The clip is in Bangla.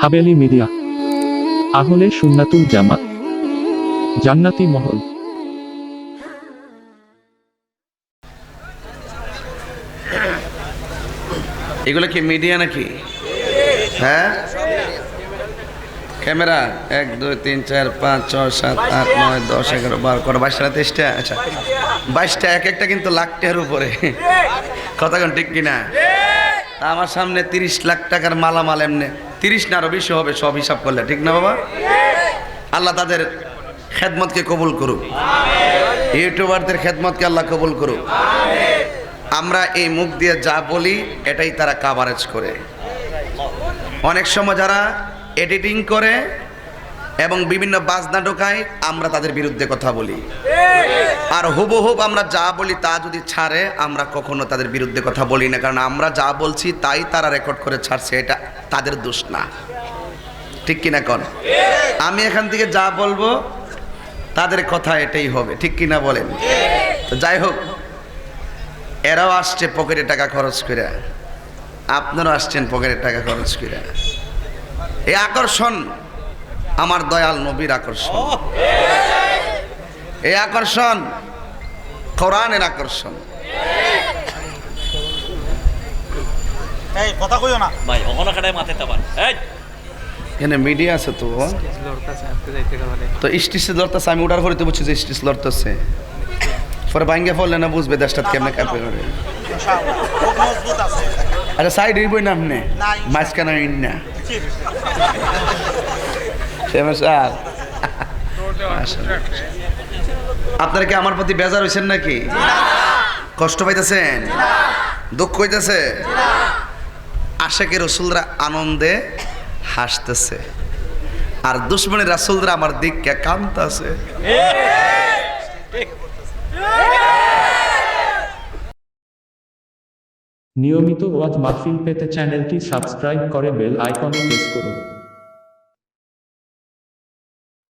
হাবেলি মিডিয়া। আহলে সুন্নাতুল জামাত। জান্নাতি মহল। এগুলো কি মিডিয়া নাকি? হ্যাঁ? ক্যামেরা। এক, দুই, তিন, চার, পাঁচ, ছয়, সাত, আট, নয়, দশ, এগারো, বারো করো বাইশটা তেইশটা? আচ্ছা। বাইশটা এক একটা কিন্তু লাখ টাকার উপরে। কথা কোন ঠিক কিনা? আমার সামনে তিরিশ লাখ টাকার মালামাল এমনি। তিরিশ না আরও বেশি হবে, সব হিসাব করলে, ঠিক না বাবা? আল্লাহ তাদের খেদমতকে কবুল করুক। ইউটিউবারদের খেদমতকে আল্লাহ কবুল করুক। আমরা এই মুখ দিয়ে যা বলি, এটাই তারা কাভারেজ করে। অনেক সময় যারা এডিটিং করে এবং বিভিন্ন বাজনা ঢোকায়, আমরা তাদের বিরুদ্ধে কথা বলি। আর হুবহুব আমরা যা বলি তা যদি ছাড়ে, আমরা কখনো তাদের বিরুদ্ধে কথা বলি না। কারণ আমরা যা বলছি, তাই তারা রেকর্ড করে ছাড়ছে, এটা তাদের দোষ না। ঠিক কিনা কন? আমি এখান থেকে যা বলব, তাদের কথা এটাই হবে। ঠিক কিনা বলেন? তো যাই হোক, এরাও আসছে পকেটে টাকা খরচ করে। আপনারাও আসছেন পকেটে টাকা খরচ করে। এই আকর্ষণ, আমার দয়াল নবীর আকর্ষণ। এই আকর্ষণ, কোরআনের আকর্ষণ। এই কথা কইও না। ভাই মাথায় তাবার এই! এখানে মিডিয়া আছে তো তো স্টিসে লড়তেছে আমি ওটার পরে তো বুঝছি যে স্টিস লড়তেছে। পরে ভাঙ্গে ফেললে না বুঝবে দেশটা কেমনে কাঁপে করে ইনশাআল্লাহ খুব মজবুত আছে আচ্ছা সাইড হইবই না। আপনি না, মাঝখানে হইন না স্যার আপনারা কি আমার প্রতি বেজার হয়েছেন নাকি? কষ্ট পাইতেছেন? দুঃখ হইতেছে? আশেকে রসুলরা আনন্দে হাসতেছে। আর দুশ্মনের রাসুলরা আমার দিককে কামতাছে নিয়মিত ওয়াজ মাহফিল পেতে চ্যানেলটি সাবস্ক্রাইব করে বেল আইকনে প্রেস করুন।